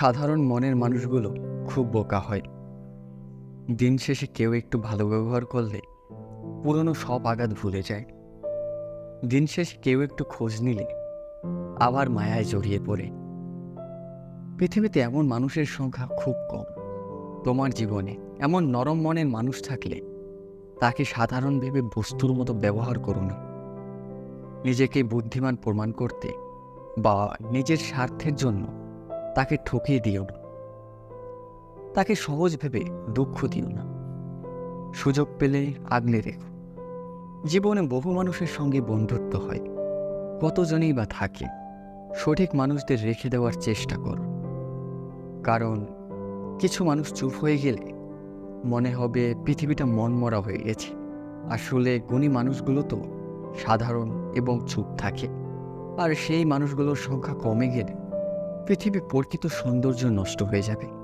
সাধারণ মনের মানুষগুলো খুব বোকা হয়। দিন শেষে কেউ একটু ভালো ব্যবহার করলে পুরনো সব আঘাত ভুলে যায়। দিন শেষে কেউ একটু খোঁজ নিলে আবার মায়ায় জড়িয়ে পড়ে। পৃথিবীতে এমন মানুষের সংখ্যা খুব কম। তোমার জীবনে এমন নরম মনের মানুষ থাকলে তাকে সাধারণ ভেবে বস্তুর মতো ব্যবহার করো না। নিজেকে বুদ্ধিমান প্রমাণ করতে বা নিজের স্বার্থের জন্য তাকে ঠকিয়ে দিও না। তাকে সহজ ভেবে দুঃখ দিও না। সুযোগ পেলে আগলে রেখো। জীবনে বহু মানুষের সঙ্গে বন্ধুত্ব হয়। কতজনেই বা থাকে। সঠিক মানুষদের রেখে দেওয়ার চেষ্টা করো। কারণ কিছু মানুষ চুপ হয়ে গেলে মনে হবে পৃথিবীটা মনমরা হয়ে গেছে। আসলে গুণী মানুষগুলো তো সাধারণ এবং চুপ থাকে। আর সেই মানুষগুলোর সংখ্যা কমে গেলে পৃথিবী পরিচিত সৌন্দর্য নষ্ট হয়ে যাবে।